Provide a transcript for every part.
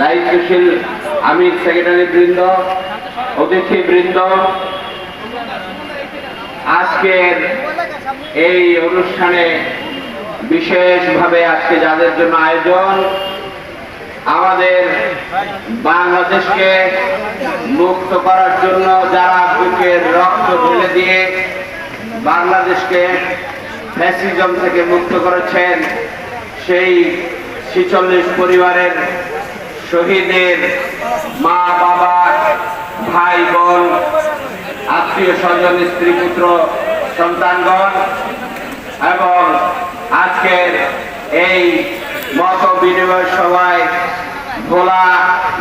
দায়িত্বশীল আমি সেক্রেটারি বৃন্দ, অতিথি বৃন্দ, আজকের এই অনুষ্ঠানে বিশেষভাবে আজকে যাদের জন্য আয়োজন, আমাদের বাংলাদেশকে মুক্ত করার জন্য যারা বুকের রক্ত ঢেলে দিয়ে বাংলাদেশকে ফ্যাসিজম থেকে মুক্ত করেছেন, সেই ছিচল্লিশ পরিবারের শহীদের মা, বাবা, ভাই, বোন, আত্মীয় স্বজন, স্ত্রী, পুত্র, সন্তানগণ এবং আজকের এই মত বিনিময় সভায় ভোলা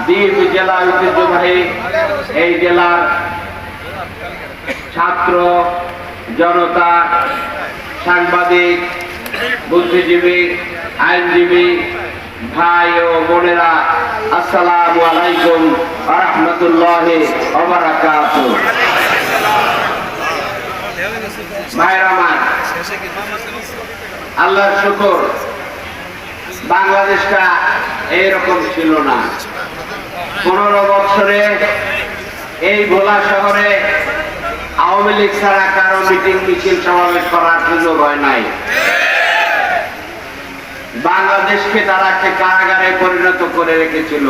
দ্বীপ জেলা ঐতিহ্যবাহী এই জেলার ছাত্র, জনতা, সাংবাদিক, বুদ্ধিজীবী, আইনজীবী ভাই ও বোনেরা, আসসালামু আলাইকুম রহমতুল্লাহ ভাইয়ের আমার, আল্লাহর শুকর, বাংলাদেশটা এইরকম ছিল না। পনেরো বছরে এই ভোলা শহরে আওয়ামী লীগ ছাড়া কারও মিটিং মিছিল সমাবেশ করার সুযোগ হয় নাই। বাংলাদেশকে তারা একটা কারাগারে পরিণত করে রেখেছিল।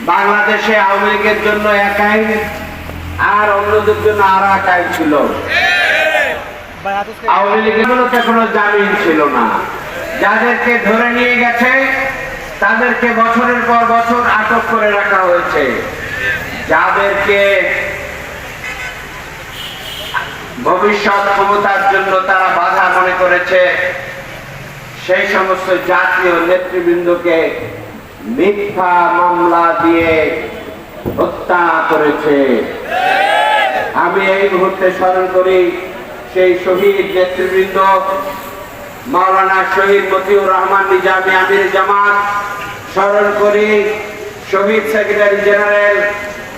বাংলাদেশে আওয়ামী লীগের জন্য একাই আর অন্যদের জন্য আর একাই ছিল। আওয়ামী লীগের কোনো জামিন ছিল না। যাদেরকে ধরে নিয়ে গেছে, তাদেরকে বছরের পর বছর আটক করে রাখা হয়েছে। যাদেরকে ভবিষ্যৎ ক্ষমতার জন্য তারা বাধা মনে করেছে। সেই সমস্ত জাতীয় নেতৃবৃন্দকে মিথ্যা মামলা দিয়ে হত্যা করেছে। আমি এই মুহূর্তে স্মরণ করি, সেই শহীদ নেতৃবৃন্দ মাওলানা শহীদ মতিউর রহমান নিজামী আমির জামাত, স্মরণ করি, শহীদ সেক্রেটারি জেনারেল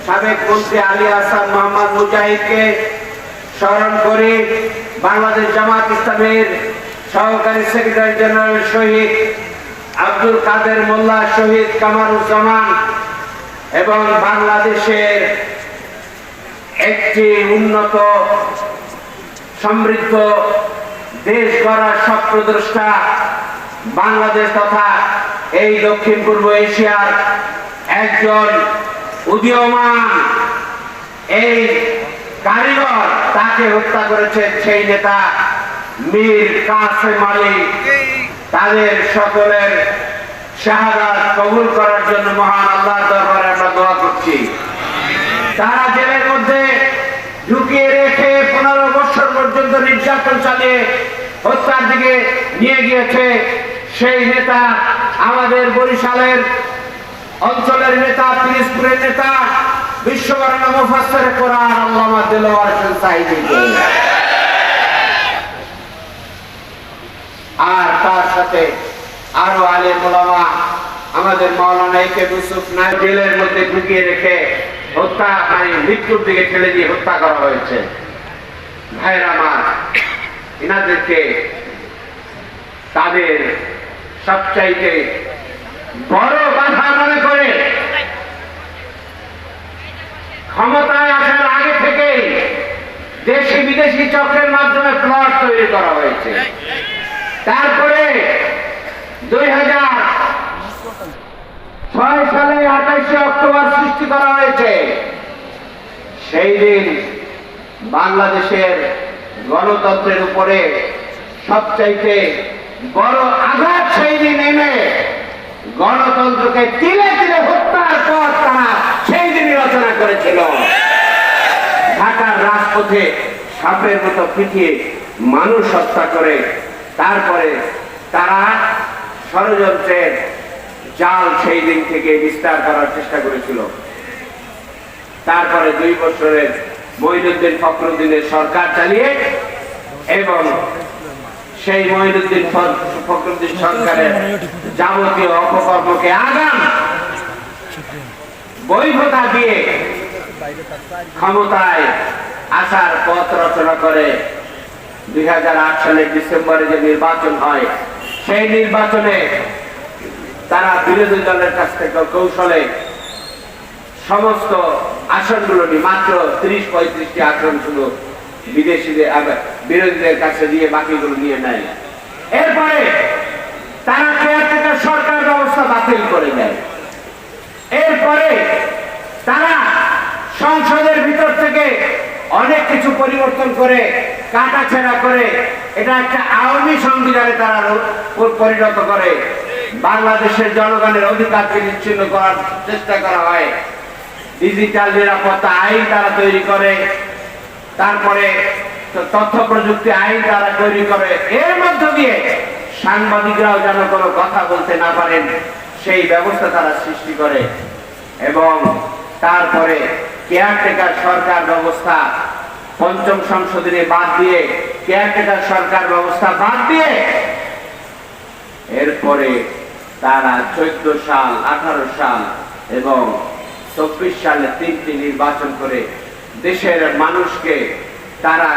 সাবেক মন্ত্রী আলী আসাদ মোহাম্মদ মুজাহিদকে স্মরণ করি, বাংলাদেশ জামাত ইসলামের সহকারী সেক্রেটারি জেনারেল শহীদ আব্দুল কাদের মোল্লা, শহীদ কামারুজ্জামান এবং বাংলাদেশের একটি উন্নত, সমৃদ্ধ দেশ গড়ার স্বপ্নদ্রষ্টা বাংলাদেশ তথা এই দক্ষিণ পূর্ব এশিয়ার একজন উদীয়মান এই কারিগর তাকে হত্যা করেছে সেই নেতা মীর কাসেম আলী। তাদের সকলের শাহাদাত কবুল করার জন্য মহান আল্লাহর দরবারে আমরা দোয়া করছি। তারা জেলের মধ্যে ঢুকিয়ে রেখে পনেরো বছর পর্যন্ত নির্যাতন চালিয়ে হত্যার দিকে নিয়ে গিয়েছে সেই নেতা, আমাদের বরিশালের অঞ্চলের নেতা, পিরিজপুরের নেতা বিশ্ববরণ মুফাসসির কোরআন আল্লামা দিলওয়ার হোসেন সাইদিকে। আর তার সাথে আরও আলেম ওলামা আমাদের মাওলানা একে ইউসুফ নাইক জেলের মধ্যে ঢুকিয়ে রেখে হত্যা মানে মৃত্যুর দিকে ঠেলে দিয়ে হত্যা করা হয়েছে। ভাইয়ের আমার এনাদেরকে তাদের সবচাইতে বড় বাধা মনে করে ক্ষমতায় আসার আগে থেকে দেশি বিদেশি চক্রের মাধ্যমে প্লট তৈরি করা হয়েছে। তারপরে দুই হাজার ছয় সালে আঠাশে অক্টোবর সৃষ্টি করা হয়েছে। সেই দিন বাংলাদেশের গণতন্ত্রের উপরে সবচাইতে বড় আঘাত সেই দিন এনে গণতন্ত্রকে তিলে তিলে হত্যার পর তারা সেই দিনই রচনা করেছিল। ঢাকার রাজপথে সাপের মতো পিটিয়ে মানুষ হত্যা করে, তারপরে তারা ষড়যন্ত্রের জাল সেই দিন থেকে বিস্তার করার চেষ্টা করেছিল। তারপরে দুই বছরের মহিনুদ্দিন ফখরুদ্দিনের সরকার চালিয়ে এবং সেই মহিনুদ্দিন ফখরুদ্দিন সরকারের যাবতীয় অপকর্মকে আগাম বৈধতা দিয়ে ক্ষমতায় আসার পথ রচনা করে দুই সালের ডিসেম্বরে যে নির্বাচন হয়, সেই নির্বাচনে তারা বিরোধী দলের কাছ থেকে কৌশলে সমস্ত আসনগুলো মাত্র ত্রিশ পঁয়ত্রিশটি আসন শুধু বিদেশিদের বিরোধীদের কাছে দিয়ে বাকিগুলো নিয়ে নেয়। এরপরে তারা সরকার ব্যবস্থা বাতিল করে দেয়। এরপরে তারা সংসদের ভিতর থেকে অনেক কিছু পরিবর্তন করে কাটাছেড়া করে এটা একটা আওয়ামী সংবিধানে তারা পরিণত করে। বাংলাদেশের জনগণের অধিকারকে নিশ্চিন্ন করার চেষ্টা করা হয়। ডিজিটাল নিরাপত্তা আইন তারা তৈরি করে। তারপরে তথ্য প্রযুক্তি আইন তারা তৈরি করে। এর মধ্য দিয়ে সাংবাদিকরাও যেন কোনো কথা বলতে না পারেন। সেই ব্যবস্থা তারা সৃষ্টি করে। এবং তারপরে কেয়ারটেকার সরকার ব্যবস্থা, পঞ্চম সংশোধনী বাদ দিয়ে কেয়ারটেকার সরকার ব্যবস্থা বাদ দিয়ে এরপরে তারা চোদ্দ সাল, আঠারো সাল এবং চব্বিশ সালে তিনটি নির্বাচন করে দেশের মানুষকে তারা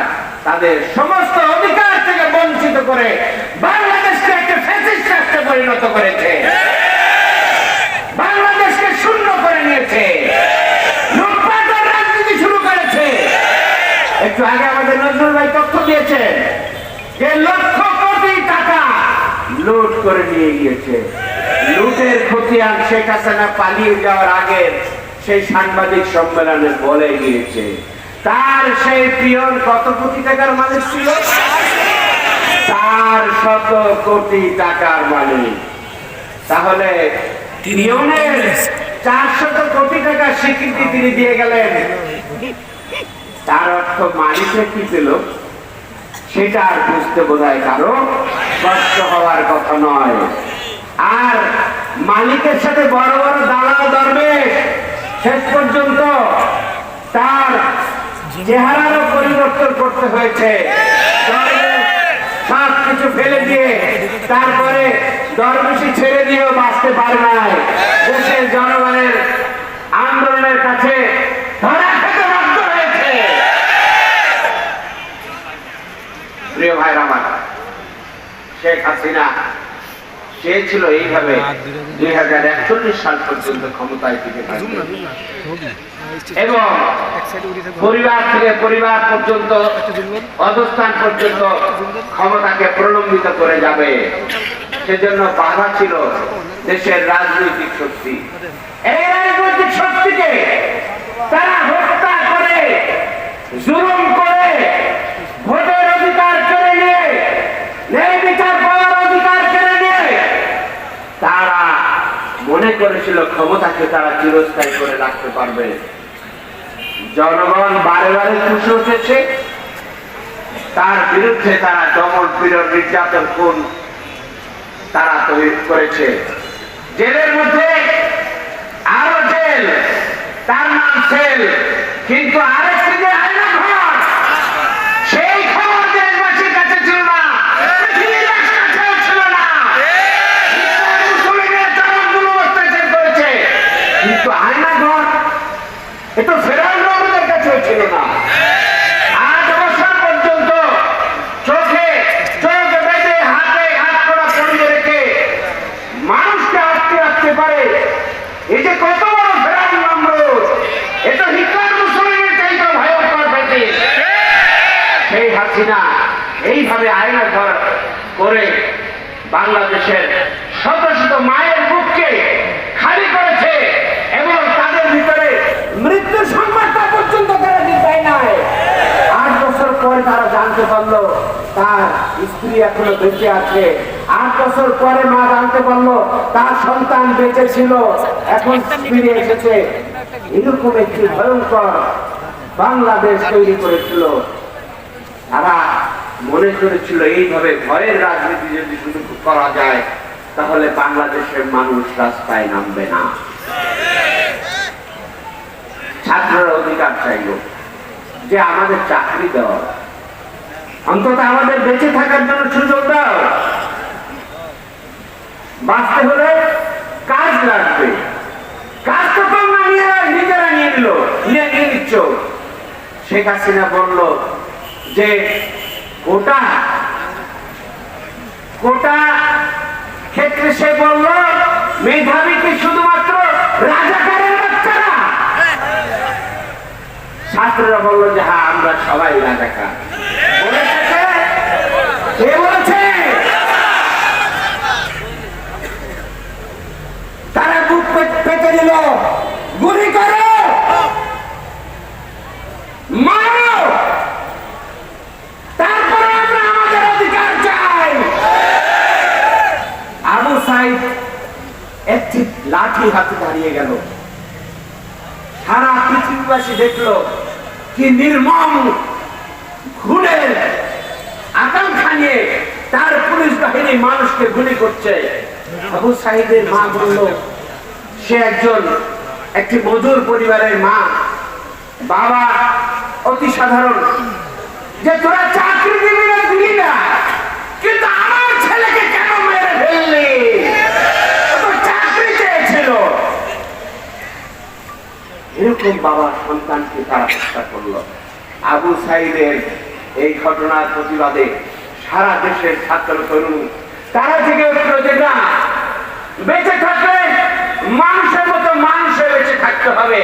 তাদের সমস্ত অধিকার থেকে বঞ্চিত করে বাংলাদেশকে একটা ফ্যাসিস্ট রাষ্ট্রে পরিণত করেছে বাংলাদেশকে শূন্য করে নিয়েছে লুটপাটের রাজনীতি শুরু করেছে একটু আগে আমাদের নজরুল ভাই তথ্য দিয়েছে যে লক্ষ কোটি টাকা লুট করে নিয়ে গিয়েছে। লুটের খতিয়ান শেখ হাসিনা পালিয়ে যাওয়ার আগে সেই সাংবাদিক সম্মেলনে বলে গিয়েছে। তার সেই কত কোটি টাকার মালিক ছিল? শত কোটি টাকার মালিক। তাহলে পিয়নের চারশত কোটি টাকার স্বীকৃতি তিনি দিয়ে গেলেন। তার অর্থ মালিকে কি পেল? সেটা আর বুঝতে বোধ হয় কারও কষ্ট হওয়ার কথা নয়। আর মালিকের সাথে বড় বড় দালাল দরবেশ শেষ পর্যন্ত তার চেহারারও পরিবর্তন করতে হয়েছে। সব কিছু ফেলে দিয়ে তারপরে দরবেশি ছেড়ে দিয়েও বাঁচতে পারে নাই। দেশের জনগণের আন্দোলনের কাছে ধরা প্রিয় ভাইরা আমার শেখ হাসিনা সে ছিল এইভাবে দুই হাজার একচল্লিশ সাল পর্যন্ত ক্ষমতায় টিকে এবং পরিবার থেকে পরিবার পর্যন্ত অবস্থান পর্যন্ত ক্ষমতাকে প্রলম্বিত করে যাবে। সেজন্য বাধা ছিল দেশের রাজনৈতিক শক্তি। এই রাজনৈতিক শক্তিকে তারা হত্যা করে জুলুম করে ভোটের অধিকার কেড়ে নিয়ে ন্যায় বিচার পাওয়ার অধিকার কেড়ে নিয়ে তারা করেছিল ক্ষমতাকে তারা চিরস্থায়ী করে রাখতে পারবে। জনগণ বারে বারে খুশি উঠেছে তার বিরুদ্ধে তারা দমন পীড়ন নির্যাতন খুন তারা তৈরি করেছে। জেলের মধ্যে আরও জেল, তার নাম সেল, কিন্তু আরেকটি এ রহমতের কাছেও ছিল না। সেই এইভাবে করে বাংলাদেশের শত শত মায়ের বুককে খালি করেছে এবং তাদের ভিতরে মৃত্যুর সংবাদটা পর্যন্ত তারা দিতে নাই আট বছর পরে তারা জানতে পারল, তার স্ত্রী এখনও বেঁচে আছে। আট বছর পরে মা জানতে পারল, তার সন্তান বেঁচে ছিল। এখন ফিরে এসেছে। এরকম একটি ভয়ঙ্কর বাংলাদেশ তৈরি করেছিল। তারা মনে করেছিল, এইভাবে ভয়ের রাজনীতি যদি শুরু করা যায়, তাহলে বাংলাদেশের মানুষ রাস্তায় নামবে না। ছাত্ররা অধিকার চাইল যে আমাদের চাকরি দাও অন্তত আমাদের বেঁচে থাকার জন্য সুযোগ দাও। বাঁচতে হলে কাজ লাগবে। কাজ তো তোমরা নিজেরা নিয়ে নিল নিয়ে নিয়ে নিচ্ছ। শেখ হাসিনা বলল যে কোটা কোটা ক্ষেত্রে সে বলল মেধাবীকে শুধুমাত্র রাজাকারের বাচ্চারা? ছাত্ররা বলল যে হ্যাঁ আমরা সবাই রাজাকার। কে? তারা বুক পেতে দিল, গুলি করো! লাঠি হাতে দাঁড়িয়ে গেল। সারা পৃথিবীবাসী দেখল কি নির্মম আকাঙ্ক্ষা নিয়ে তার পুলিশ বাহিনী মানুষকে গুলি করছে। আবু সাইদের মা বলল, সে একজন, একটি মজুর পরিবারের মা। বাবা অতি সাধারণ। যে তোরা চাকরি দিবি না দিবি না। কিন্তু আমার ছেলেকে কেন মেরে ফেললি? এরকম বাবা সন্তানকে তারা হত্যা করল। আবু সাইদের এই ঘটনার প্রতিবাদে সারা দেশের ছাত্র তরুণ তারা থেকে উঠল যে না, বেঁচে থাকলে মানুষের মতো মানুষে বেঁচে থাকতে হবে।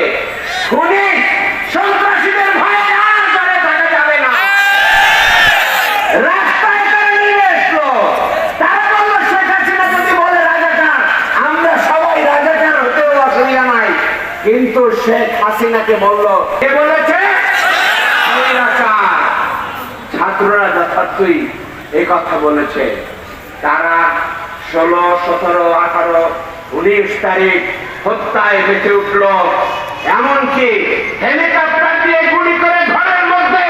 খুনি সন্ত্রাসীদের ভয়ে যাবে না। রাস্তায় আমরা সবাই কিন্তু শেখ হাসিনাকে বলল, কে বলেছে। ছাত্ররা যথার্থই এই কথা বলেছে। তারা ষোলো, সতেরো, আঠারো, উনিশ তারিখ হত্যায় বেঁচে উঠল। এমনকি হেলিকপ্টার দিয়ে গুলি করে ঘরের মধ্যে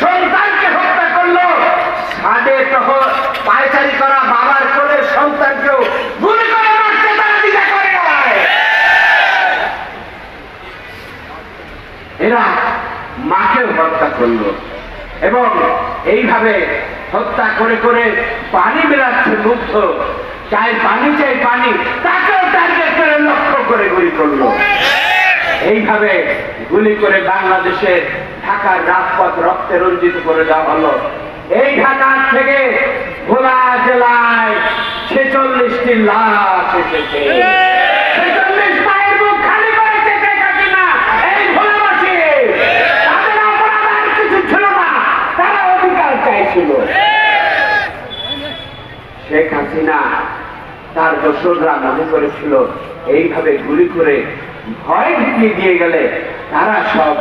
সন্তানকে হত্যা করল। ছাদে তহ পায়চারি করা বাবার কোলে সন্তানকেও গুলি করে মারতে তারা দ্বিধা করে এরা মাকেও হত্যা করল। এবং এইভাবে হত্যা করে করে পানি বেরাচ্ছে মুগ্ধ। চাই পানি চাই পানি, তাকেও টার্গেট করে লক্ষ্য করে গুলি করল। এইভাবে গুলি করে বাংলাদেশের ঢাকার রাজপথ রক্তে রঞ্জিত করে দেওয়া হলো। এই ঢাকা থেকে ভোলা জেলায় ছেচল্লিশটি লাশ এসেছে। শেখ হাসিনা তার দোসররা মনে করেছিল, এইভাবে গুলি করে ভয় ঢুকিয়ে দিয়ে গেলে তারা সব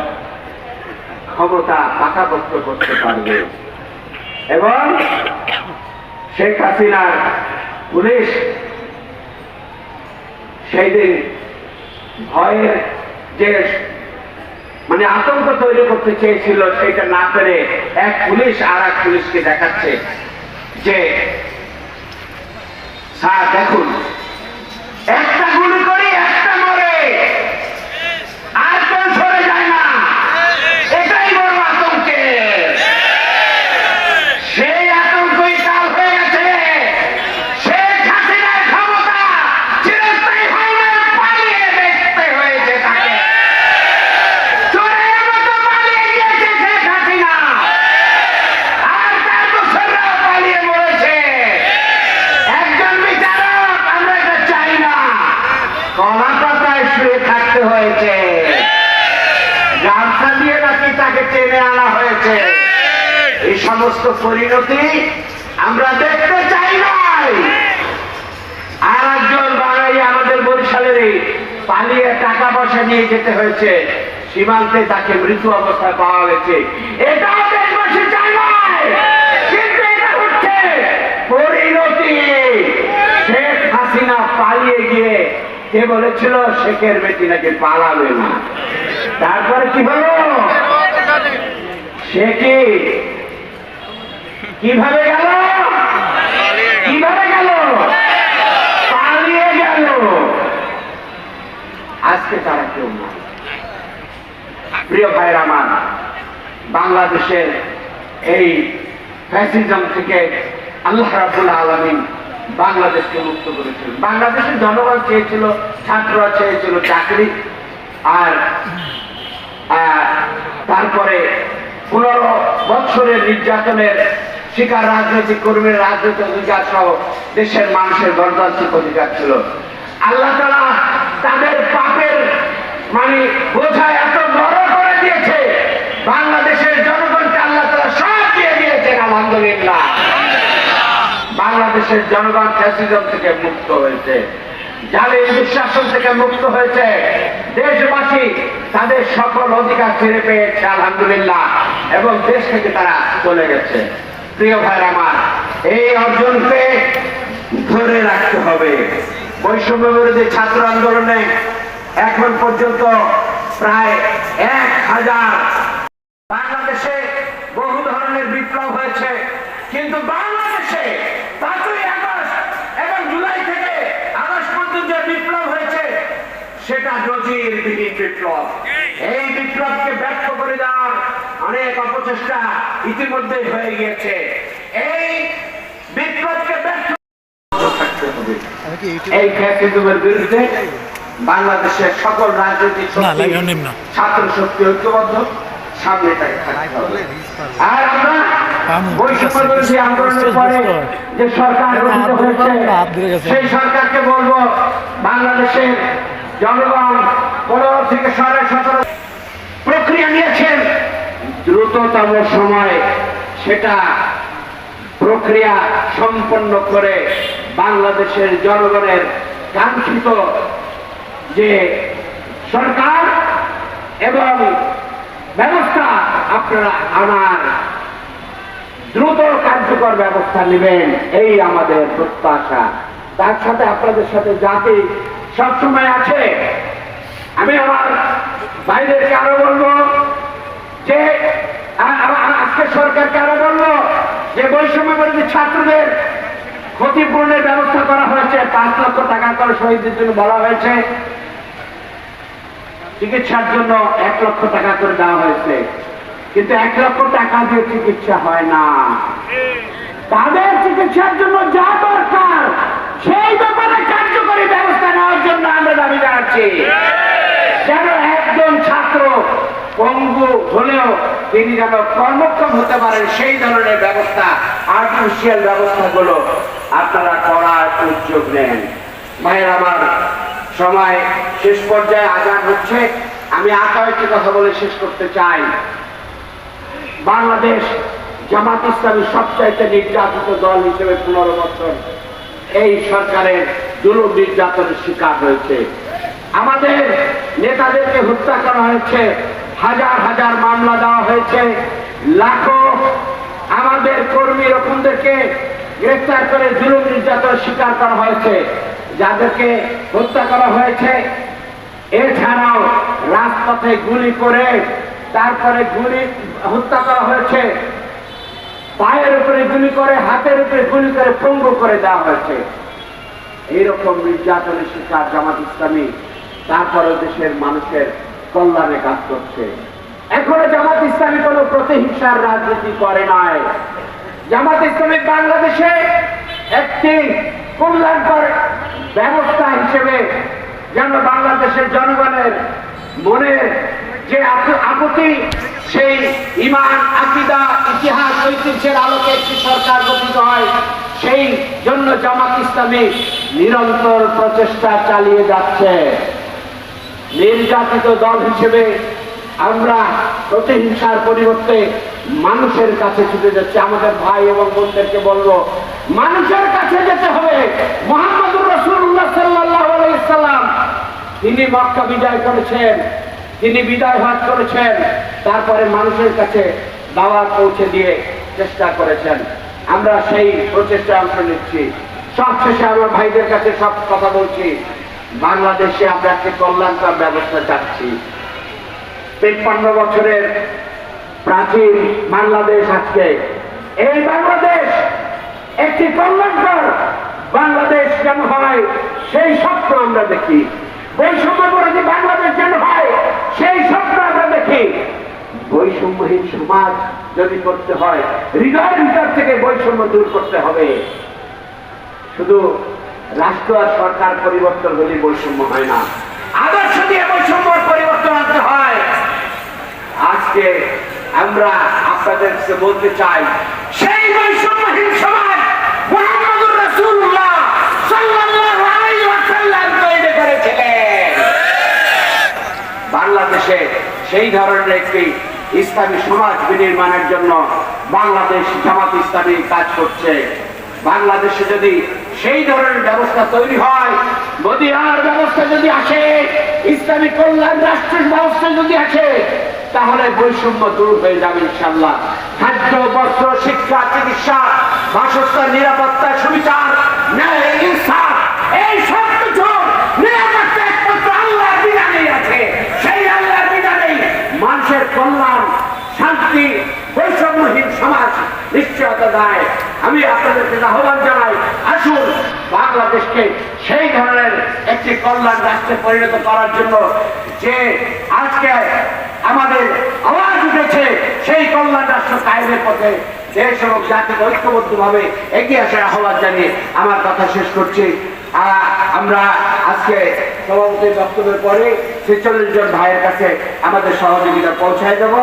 ক্ষমতা পাকাপোক্ত করতে পারবে। এবং শেখ হাসিনার পুলিশ সেই দিন ভয়ের যে মানে আতঙ্ক তৈরি করতে চেয়েছিল, সেটা না পেরে এক পুলিশ আর এক পুলিশকে দেখাচ্ছে যে ถ้าแต่คุณ সমস্ত পরিণতি আমরা দেখতে চাই নাই। আর একজন বাঙালি আমাদের বরিশালেরই পালিয়ে টাকা পয়সা নিয়ে যেতে হয়েছে, সীমান্তে তাকে মৃত অবস্থায় পাওয়া গেছে। এটাও দেশবাসী চাই নাই। কিন্তু এটা হচ্ছে পরিণতি। শেখ হাসিনা পালিয়ে গিয়ে কে বলেছিল, শেখের বেটি নাকি পালাবে না। তারপরে কি হলো? সে কি কীভাবে গেল? কীভাবে গেল? পালিয়ে গেল। আজকে তারা কেউ না। প্রিয় ভাই রামান বাংলাদেশের এই ফ্যাসিজম থেকে আল্লাহ রাবুল আলমিন বাংলাদেশকে মুক্ত করেছিল বাংলাদেশের জনগণ চেয়েছিল ছাত্ররা চেয়েছিল চাকরি। আর তারপরে পনেরো বছরের নির্যাতনের শিকার রাজনৈতিক কর্মীর রাজনৈতিক অধিকার সহ দেশের মানুষের গণতান্ত্রিক অধিকার ছিল। আল্লাহ তালা তাদের পাপের মানে বোঝায় এত বড় করে দিয়েছে। বাংলাদেশের জনগণকে আল্লাহ তালা সব দিয়ে দিয়েছেন, আলহামদুলিল্লাহ। বাংলাদেশের জনগণ ফ্যাসিজম থেকে মুক্ত হয়েছে, জালিম দুঃশাসন থেকে মুক্ত হয়েছে। দেশবাসী তাদের সকল অধিকার ফিরে পেয়েছে, আলহামদুলিল্লাহ, এবং দেশ থেকে তারা চলে গেছে। প্রিয় ভাইয়ের আমার, এই অর্জনকে ধরে রাখতে হবে। বৈষম্য বিরোধী ছাত্র আন্দোলনে এখন পর্যন্ত প্রায় এক হাজার বাংলাদেশে বহু ধরনের বিপ্লব হয়েছে। কিন্তু বাংলাদেশে পাঁচই আগস্ট এবং জুলাই থেকে আগস্ট পর্যন্ত বিপ্লব হয়েছে, সেটা বিপ্লব। এই বিপ্লবকে ব্যর্থ করে দেওয়ার অনেক অপচেষ্টা ইতিমধ্যেই হয়ে গিয়েছে। এই বিপ্লবকে ব্যর্থ থাকতে হবে এই বিরুদ্ধে বাংলাদেশের সকল রাজনৈতিক শক্তি। ছাত্র শক্তি ঐক্যবদ্ধ সামনে তাকে থাকতে হবে। আর আমরা আমি- আন্দোলনের পরে যে সরকার গঠিত হয়েছে হাত ধরে গেছে। সেই সরকারকে বলব বাংলাদেশের জনগণ পনেরো থেকে সাড়ে সতেরো প্রক্রিয়া নিয়েছেন। দ্রুততম সময়ে সেটা প্রক্রিয়া সম্পন্ন করে বাংলাদেশের জনগণের কাঙ্ক্ষিত যে সরকার এবং ব্যবস্থা আপনারা আনার দ্রুত কার্যকর ব্যবস্থা নেবেন, এই আমাদের প্রত্যাশা। তার সাথে আপনাদের সাথে জাতি সবসময় আছে। আমি আমার বাইরেরকে আরও বলব যে আজকে সরকারকে আরও বলব যে বৈষম্য বিরোধী ছাত্রদের ক্ষতিপূরণের ব্যবস্থা করা হয়েছে? পাঁচ লক্ষ টাকা করে শহীদদের জন্য বলা হয়েছে। চিকিৎসার জন্য এক লক্ষ টাকা করে দেওয়া হয়েছে। কিন্তু এক লক্ষ টাকা দিয়ে চিকিৎসা হয় না। তাদের চিকিৎসার জন্য যা দরকার, সেই ব্যাপারে কার্যকরী ব্যবস্থা নেওয়ার জন্য আমরা দাবি জানাচ্ছি। যেন একজন ছাত্র পঙ্গু হলেও তিনি যেন কর্মক্ষম হতে পারেন, সেই ধরনের ব্যবস্থা আর্টিফিশিয়াল ব্যবস্থাগুলো আপনারা করার উদ্যোগ নেন। ভাইয়ের আমার সময় শেষ পর্যায়ে আজান হচ্ছে। আমি আর কয়েকটি কথা বলে শেষ করতে চাই। বাংলাদেশ জামাত ইসলামী সবচাইতে নির্যাতিত দল হিসেবে পনেরো বছর এই সরকারের জুলুম নির্যাতনের শিকার হয়েছে। আমাদের নেতাদেরকে হত্যা করা হয়েছে, হাজার হাজার মামলা দেওয়া হয়েছে, লাখো আমাদের কর্মী রকমদেরকে গ্রেফতার করে জুলুম নির্যাতন শিকার করা হয়েছে, যাদেরকে হত্যা করা হয়েছে। এছাড়াও রাজপথে গুলি করে তারপরে গুলি হত্যা করা হয়েছে। পায়ের উপরে গুলি করে, হাতের উপরে গুলি করে, পঙ্গু করে দেওয়া হয়েছে। এইরকম নির্যাতনের শিকার জামাত ইসলামী তারপরে দেশের মানুষের কল্যাণে কাজ করছে। এখনও জামাত ইসলামী কোনো প্রতিহিংসার রাজনীতি করে নাই। জামাত ইসলামী বাংলাদেশে একটি কল্যাণকর ব্যবস্থা হিসেবে যেন বাংলাদেশের জনগণের মনের যে আপ- আপত্তি, সেই ইমান, আকিদা, ইতিহাস, ঐতিহ্যের আলোকে একটি সরকার গঠিত হয়, সেই জন্য জামাত ইসলামী নিরন্তর প্রচেষ্টা চালিয়ে যাচ্ছে। নির্যাতিত দল হিসেবে আমরা প্রতিহিংসার পরিবর্তে মানুষের কাছে ছুটে যাচ্ছে। আমাদের ভাই এবং বোনদেরকে বলব, মানুষের কাছে যেতে হবে। মোহাম্মদুর রসুল্লাহ সাল্লাহ আলাইসাল্লাম তিনি মক্কা বিজয় করেছেন, তিনি বিদায় হাত করেছেন, তারপরে মানুষের কাছে দাওয়া পৌঁছে দিয়ে চেষ্টা করেছেন। আমরা সেই প্রচেষ্টায় অংশ নিচ্ছি। সবশেষে আমার ভাইদের কাছে সব কথা বলছি। বাংলাদেশে আমরা একটি কল্যাণকর ব্যবস্থা চাচ্ছি। তিপ্পান্ন বছরের প্রাচীন বাংলাদেশ আজকে। এই বাংলাদেশ একটি কল্যাণকর বাংলাদেশ কেন হয়, সেই স্বপ্ন আমরা দেখি। বৈষম্য বিরোধী বাংলাদেশ যেন হয়, সেই স্বপ্ন আমরা দেখি। বৈষম্যহীন সমাজ যদি করতে হয়, হৃদয়ের ভিতর থেকে বৈষম্য দূর করতে হবে। শুধু রাষ্ট্র আর সরকার পরিবর্তন হলে বৈষম্য হয় না। আদর্শ দিয়ে বৈষম্য পরিবর্তন আনতে হয়। আজকে আমরা আপনাদের বলতে চাই, সেই বৈষম্যহীন সমাজ বাংলাদেশে সেই ধরনের একটি ইসলামী সমাজ বিনির্মাণের জন্য বাংলাদেশ জামাত ইসলামী কাজ করছে। বাংলাদেশে যদি সেই ধরনের ব্যবস্থা তৈরি হয়। মদিনার ব্যবস্থা যদি আসে, ইসলামী কল্যাণ রাষ্ট্র ব্যবস্থা যদি আসে, তাহলে বৈষম্য দূর হয়ে যাবে ইনশাল্লাহ খাদ্য, বস্ত্র, শিক্ষা, চিকিৎসা, বাসস্থান, নিরাপত্তা, সুবিচার, ন্যায় আছে। সেই আল্লাহর বিধানেই মানুষের কল্যাণ, শান্তি, বৈষম্যহীন সমাজ নিশ্চয়তা দেয়। আমি আপনাদেরকে আহ্বান জানাই, আসুন বাংলাদেশকে সেই ধরনের একটি কল্যাণ রাষ্ট্রে পরিণত করার জন্য যে আজকে আমাদের আওয়াজ উঠেছে, সেই কল্যাণ রাষ্ট্র কায়েমের পথে দেশ এবং জাতিকে ঐক্যবদ্ধভাবে এগিয়ে আসার আহ্বান জানিয়ে আমার কথা শেষ করছি। আমরা আজকে সভাপতির বক্তব্যের পরে ছেচল্লিশ জন ভাইয়ের কাছে আমাদের সহযোগিতা পৌঁছায় দেবো।